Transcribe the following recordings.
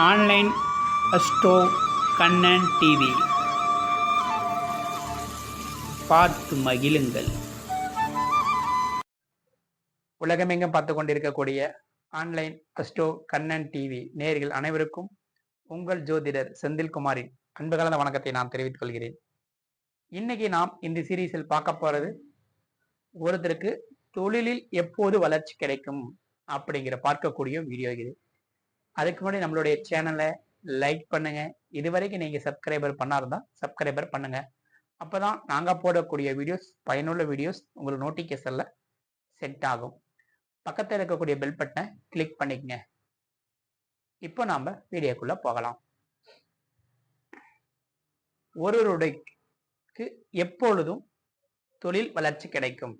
Online Astro Kannan TV. பார்த்து மகிழுங்கள். உலகமெங்கும் பார்த்து கொண்டிருக்கக்கூடிய ஆன்லைன் அஸ்டோ கண்ணன் டிவி நேர்கள் அனைவருக்கும் உங்கள் ஜோதிடர் செந்தில்குமாரின் அன்பு கலந்த வணக்கத்தை நான் தெரிவித்துக் கொள்கிறேன் இன்னைக்கு நாம் இந்த சீரீஸில் பார்க்க போறது ஒருத்தருக்கு தொழிலில் எப்போது வளர்ச்சி கிடைக்கும் அப்படிங்கிற பார்க்கக்கூடிய வீடியோ இது. அதுக்கு முன்னாடி நம்மளுடைய சேனலை லைக் பண்ணுங்க. இது வரைக்கும் நீங்க சப்ஸ்கிரைபர் பண்ணா இருந்தா சப்ஸ்கிரைபர் பண்ணுங்க. அப்பதான் நாங்க போடக்கூடிய வீடியோஸ் பயனுள்ள வீடியோஸ் உங்களுக்கு நோட்டிஃபிகேஷன்ல செட் ஆகும். பக்கத்தில் இருக்கக்கூடிய பெல் பட்டனை கிளிக் பண்ணிக்கங்க. இப்போ நாம் வீடியோக்குள்ள போகலாம். ஒருவருடைக்கு எப்பொழுதும் தொழில் வளர்ச்சி கிடைக்கும்.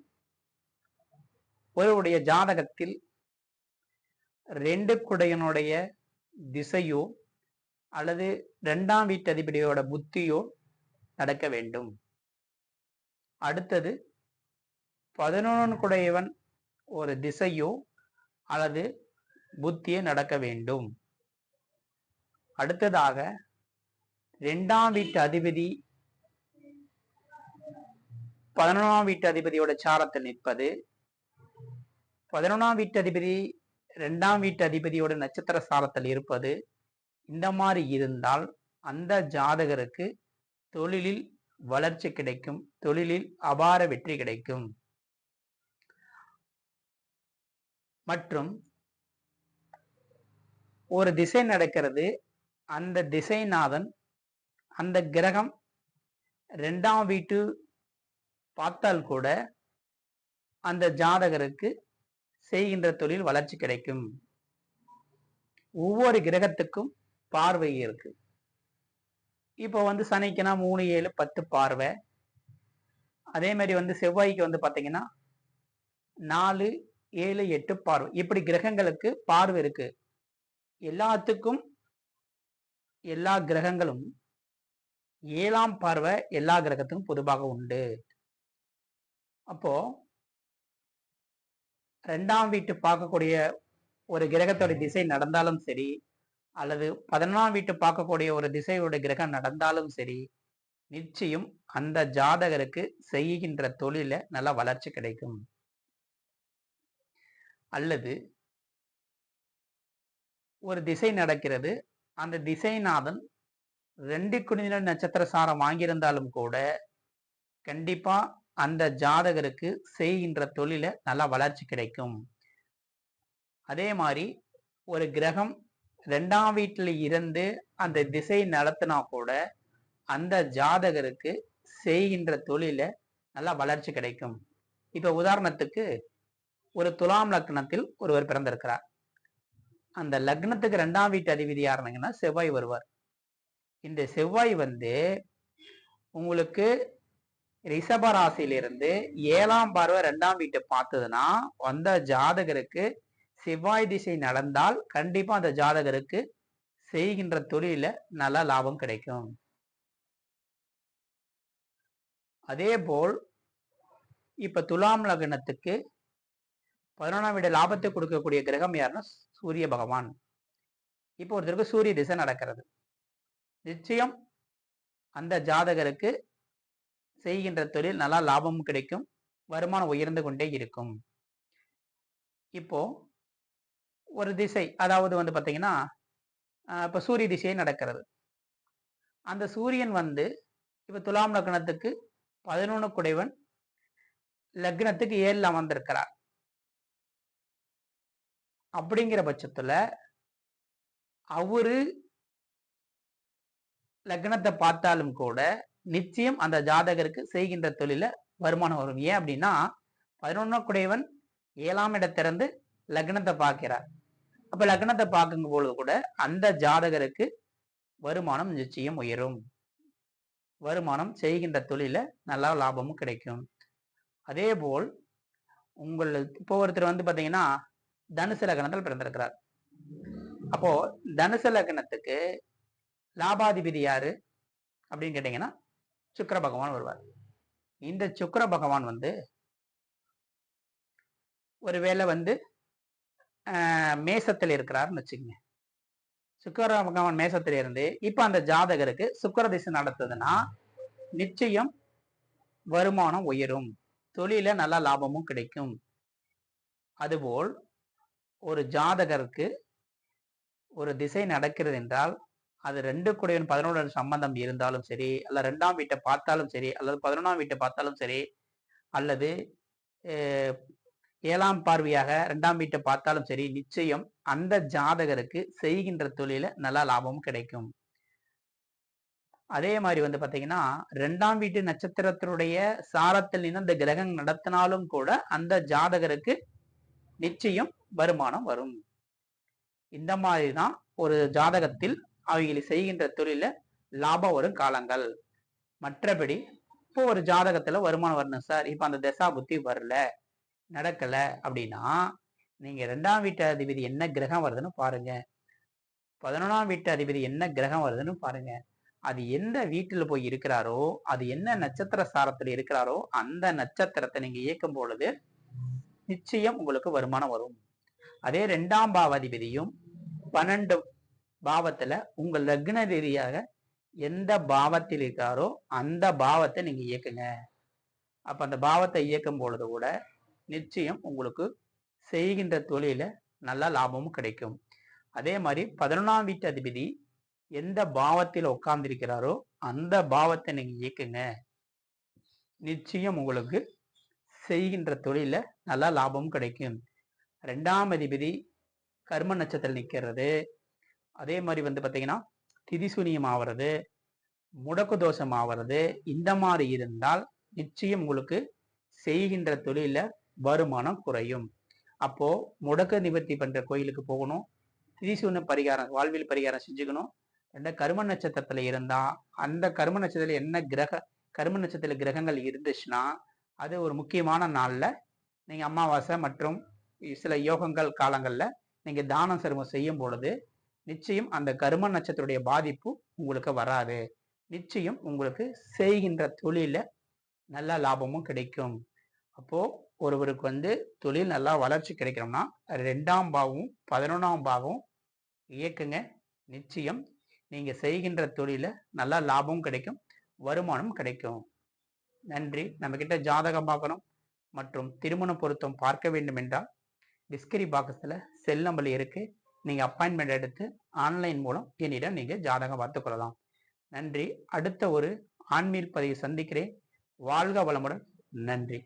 ஒருவருடைய ஜாதகத்தில் ரெண்டு குடையனுடைய திசையோ அல்லது ரெண்டாம் வீட்டு அதிபதியோட புத்தியோ நடக்க வேண்டும். அடுத்தது பதினொன்று குடையவன் ஒரு திசையோ அல்லது புத்தியோ நடக்க வேண்டும். அடுத்ததாக ரெண்டாம் வீட்டு அதிபதி பதினொன்றாம் வீட்டு அதிபதியோட சாரத்தில் நிற்பது பதினொன்றாம் வீட்டு அதிபதி ரெண்டாம் வீட்டு அதிபதியோட நட்சத்திர சாரத்தில் இருப்பது இந்த மாதிரி இருந்தால் அந்த ஜாதகருக்கு தொழிலில் வளர்ச்சி கிடைக்கும் தொழிலில் அபார வெற்றி கிடைக்கும். மற்றும் ஒரு திசை நடக்கிறது அந்த திசைநாதன் அந்த கிரகம் ரெண்டாம் வீட்டு பார்த்தால் கூட அந்த ஜாதகருக்கு செய்கின்ற தொழில் வளர்ச்சி கிடைக்கும். ஒவ்வொரு கிரகத்துக்கும் பார்வை இருக்கு. இப்போ வந்து சனிக்குனா மூணு ஏழு பத்து பார்வை. அதே மாதிரி வந்து செவ்வாய்க்கு வந்து பார்த்தீங்கன்னா நாலு ஏழு எட்டு பார்வை. இப்படி கிரகங்களுக்கு பார்வை இருக்கு. எல்லாத்துக்கும் எல்லா கிரகங்களும் ஏழாம் பார்வை எல்லா கிரகத்துக்கும் பொதுவாக உண்டு. அப்போ ரெண்டாம் வீட்டு பார்க்கக்கூடிய ஒரு கிரகத்தோட திசை நடந்தாலும் சரி அல்லது பதினொன்றாம் வீட்டு பார்க்கக்கூடிய ஒரு திசையோட கிரகம் நடந்தாலும் சரி நிச்சயம் அந்த ஜாதகருக்கு செய்கின்ற தொழில நல்ல வளர்ச்சி கிடைக்கும். அல்லது ஒரு திசை நடக்கிறது அந்த திசைநாதன் ரெண்டு குடிநில நட்சத்திர சாரம் வாங்கியிருந்தாலும் கூட கண்டிப்பா அந்த ஜாதகருக்கு செய்கின்ற தொழில நல்லா வளர்ச்சி கிடைக்கும். அதே மாதிரி ஒரு கிரகம் ரெண்டாம் வீட்டில் இருந்து அந்த திசை நடத்தினா கூட அந்த ஜாதகருக்கு செய்கின்ற தொழில நல்லா வளர்ச்சி கிடைக்கும். இப்போ உதாரணத்துக்கு ஒரு துலாம் லக்னத்தில் ஒருவர் பிறந்திருக்கிறார். அந்த லக்னத்துக்கு ரெண்டாம் வீட்டு அதிபதி யாருனாங்கன்னா செவ்வாய் வருவார். இந்த செவ்வாய் வந்து உங்களுக்கு ரிஷப ராசியிலிருந்து ஏழாம் பார்வை ரெண்டாம் வீட்டை பார்த்ததுன்னா அந்த ஜாதகருக்கு செவ்வாய் திசை நடந்தால் கண்டிப்பா அந்த ஜாதகருக்கு செய்கின்ற தொழில நல்ல லாபம் கிடைக்கும். அதே போல் இப்ப துலாம் லக்னத்துக்கு பதினொன்றாம் வீடு லாபத்தை கொடுக்கக்கூடிய கிரகம் யாருன்னா சூரிய பகவான். இப்போ ஒருத்தருக்கு சூரிய திசை நடக்கிறது. நிச்சயம் அந்த ஜாதகருக்கு செய்கின்ற தொழில் நல்லா லாபமும் கிடைக்கும். வருமானம் உயர்ந்து கொண்டே இருக்கும். இப்போ ஒரு திசை அதாவது வந்து பார்த்தீங்கன்னா இப்போ சூரிய திசையை நடக்கிறது. அந்த சூரியன் வந்து இப்போ துலாம் லக்னத்துக்கு பதினொன்று குடைவன் லக்னத்துக்கு ஏழில் அமர்ந்திருக்கிறார். அப்படிங்கிற பட்சத்தில் அவரு லக்னத்தை பார்த்தாலும் கூட நிச்சயம் அந்த ஜாதகருக்கு செய்கின்ற தொழில வருமானம் வரும். ஏன் அப்படின்னா பதினொன்னா குடையவன் ஏழாம் இடத்திறந்து லக்னத்தை பார்க்கிறார். அப்ப லக்னத்தை பார்க்கும் பொழுது கூட அந்த ஜாதகருக்கு வருமானம் நிச்சயம் உயரும். வருமானம் செய்கின்ற தொழில நல்லா லாபமும் கிடைக்கும். அதே போல் உங்கள் இப்போ ஒருத்தர் வந்து பார்த்தீங்கன்னா தனுசு லக்னத்தில் பிறந்திருக்கிறார். அப்போ தனுசு லக்னத்துக்கு லாபாதிபதி யாரு? அப்படின்னு கேட்டீங்கன்னா சுக்கர பகவான் வருவார். இந்த சுக்கர பகவான் வந்து ஒருவேளை வந்து மேசத்தில் இருக்கிறாருன்னு வச்சுக்கோங்க. சுக்கர பகவான் மேசத்தில் இருந்து இப்போ அந்த ஜாதகருக்கு சுக்கர திசை நடத்துதுன்னா நிச்சயம் வருமானம் உயரும். தொழில நல்ல லாபமும் கிடைக்கும். அதுபோல் ஒரு ஜாதகருக்கு ஒரு திசை நடக்கிறது என்றால் அது ரெண்டு கூடையும் பதினோரு சம்பந்தம் இருந்தாலும் சரி அல்ல ரெண்டாம் வீட்டை பார்த்தாலும் சரி அல்லது பதினொன்றாம் வீட்டை பார்த்தாலும் சரி அல்லது ஏழாம் பார்வையாக ரெண்டாம் வீட்டை பார்த்தாலும் சரி நிச்சயம் அந்த ஜாதகருக்கு செய்கின்ற தொழில நல்ல லாபமும் கிடைக்கும். அதே மாதிரி வந்து பார்த்தீங்கன்னா ரெண்டாம் வீட்டு நட்சத்திரத்தினுடைய சாரத்தில் நின்று அந்த கிரகம் நடத்தினாலும் கூட அந்த ஜாதகருக்கு நிச்சயம் வருமானம் வரும். இந்த மாதிரி தான் ஒரு ஜாதகத்தில் அவைகளை செய்கின்ற தொழில லாபம் வரும் காலங்கள். மற்றபடி இப்போ ஒரு ஜாதகத்துல வருமானம் வரணும் சார். இப்போ அந்த தசா புத்தி வரல நடக்கல அப்படின்னா நீங்க ரெண்டாம் வீட்டு அதிபதி என்ன கிரகம் வருதுன்னு பாருங்க. பதினொன்றாம் வீட்டு அதிபதி என்ன கிரகம் வருதுன்னு பாருங்க. அது எந்த வீட்டில் போய் இருக்கிறாரோ அது என்ன நட்சத்திர சாரத்தில் இருக்கிறாரோ அந்த நட்சத்திரத்தை நீங்க இயக்கும் பொழுது நிச்சயம் உங்களுக்கு வருமானம் வரும். அதே ரெண்டாம் பாவாதிபதியும் பன்னெண்டு பாவத்துல உங்கள் லக்ன ரீதியாக எந்த பாவத்தில் இருக்காரோ அந்த பாவத்தை நீங்க இயக்குங்க. அப்ப அந்த பாவத்தை இயக்கும் பொழுது கூட நிச்சயம் உங்களுக்கு செய்கின்ற தொழில நல்ல லாபமும் கிடைக்கும். அதே மாதிரி பதினொன்றாம் வீட்டு அதிபதி எந்த பாவத்தில் உட்கார்ந்திருக்கிறாரோ அந்த பாவத்தை நீங்க இயக்குங்க. நிச்சயம் உங்களுக்கு செய்கின்ற தொழில நல்ல லாபமும் கிடைக்கும். ரெண்டாம் அதிபதி கர்ம நட்சத்திரம் நிற்கிறது அதே மாதிரி வந்து பார்த்தீங்கன்னா திதிசூனியம் ஆகிறது முடக்கு தோஷம் ஆகிறது இந்த மாதிரி இருந்தால் நிச்சயம் உங்களுக்கு செய்கின்ற தொழில வருமானம் குறையும். அப்போ முடக்க நிவர்த்தி பண்ற கோயிலுக்கு போகணும். திதிசூன பரிகாரம் வாழ்வில் பரிகாரம் செஞ்சுக்கணும். ரெண்ட கரும நட்சத்திரத்துல இருந்தா அந்த கரும நட்சத்திரத்துல என்ன கிரக கரும நட்சத்திர கிரகங்கள் இருந்துச்சுன்னா அது ஒரு முக்கியமான நாள்ல நீங்க அமாவாசை மற்றும் சில யோகங்கள் காலங்கள்ல நீங்க தானம் சருமம் செய்யும் பொழுது நிச்சயம் அந்த கரும நட்சத்திரடைய பாதிப்பு உங்களுக்கு வராது. நிச்சயம் உங்களுக்கு செய்கின்ற தொழில நல்ல லாபமும் கிடைக்கும். அப்போ ஒருவருக்கு வந்து தொழில் நல்லா வளர்ச்சி கிடைக்கணும்னா ரெண்டாம் பாவமும் பதினொன்றாம் பாவம் இயக்குங்க. நிச்சயம் நீங்க செய்கின்ற தொழில நல்லா லாபமும் கிடைக்கும் வருமானம் கிடைக்கும். நன்றி. நம்ம கிட்ட ஜாதகம் பார்க்கணும் மற்றும் திருமண பொருத்தம் பார்க்க வேண்டும் என்றால் டிஸ்கரி பாக்ஸில் செல் நம்பர் இருக்குது நீங்கள் அப்பாயின்மெண்ட் எடுத்து ஆன்லைன் மூலம் என்னிடம் நீங்கள் ஜாதகம் பார்த்துக்கொள்ளலாம் நன்றி. அடுத்த ஒரு ஆன்மீர் பதிவு சந்திக்கிறேன். வாழ்க வளமுடன். நன்றி.